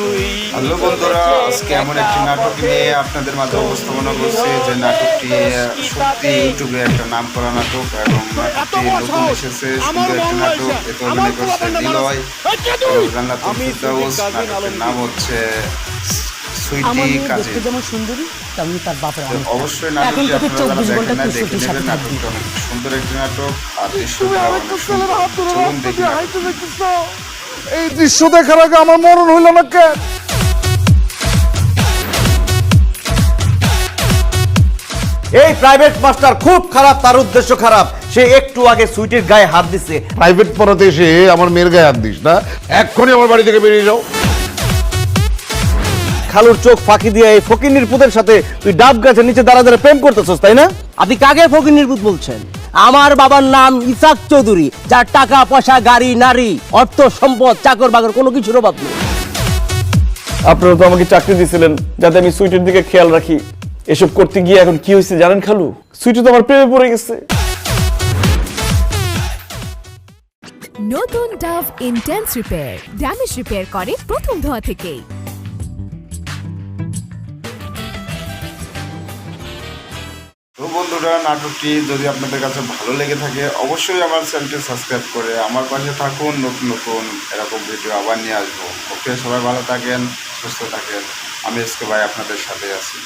Hello বন্ধুরা আজকে এমন একটি নাটক নিয়ে আপনাদের মাঝে উপস্থাপনা করছি যে নাটকটি সত্যি ইউটিউবে একটা নাম করা নাটক এবং নাটকটি নতুন এসেছে সুন্দর একটি নাটক। এতে অভিনয় করছে নিলয় ফিরদাউস নাটকের নাম হচ্ছে সুইটি মেয়ে যেমন সুন্দরী তেমনি তার বাপের অবশ্যই নাটকটি আপনারা দেখেন না দেখে নেবেন নাটকটি অনেক সুন্দর একটি নাটক আর দৃশ্যটা অনেক সুন্দর চলুন দেখি নাটকটি। এই দৃশ্য দেখার আগে আমার মরণ হইল না কেন এই প্রাইভেট মাস্টার খুব খারাপ তার উদ্দেশ্য খারাপ। সে একটু আগে সুইটির গায়ে হাত দিছে। প্রাইভেট পড়াতে এসে আমার মেয়ের গায়ে হাত দিস না। এক্ষুনি আমার বাড়ি থেকে বেরিয়ে যাও। খালুর চোখ ফাঁকি দিয়ে এই ফকিন্নির পুতের সাথে তুই ডাব গাছের নিচে দাঁড়া দাঁড়া প্রেম করতেছস তাই না? আপনি কাকে ফকির নির্বুত বলছেন? আমার বাবার নাম ইসাক চৌধুরী যার টাকা পয়সা গাড়ি নারী অর্থ সম্পদ চাকর বাকর কোনো কিছুর অভাব নেই। আপনারা তো আমাকে চাকরি দিয়েছিলেন যাতে আমি সুইটের দিকে খেয়াল রাখি। এসব করতে গিয়ে এখন কি হয়েছে জানেন খালু? সুইটি তো আমার প্রেমে পড়ে গেছে। নতুন Dove intense repair damage repair করে প্রথম ধোয়া থেকেই। বন্ধুরা, নাটকটি যদি আপনাদের কাছে ভালো লেগে থাকে, অবশ্যই আমার চ্যানেলটি সাবস্ক্রাইব করে আমার পাশে থাকুন। নতুন নতুন এরকম ভিডিও আবার নিয়ে আসব। ওকে, সবাই ভালো থাকেন, সুস্থ থাকেন। আমি এসকে ভাই আপনাদের সাথে আছি।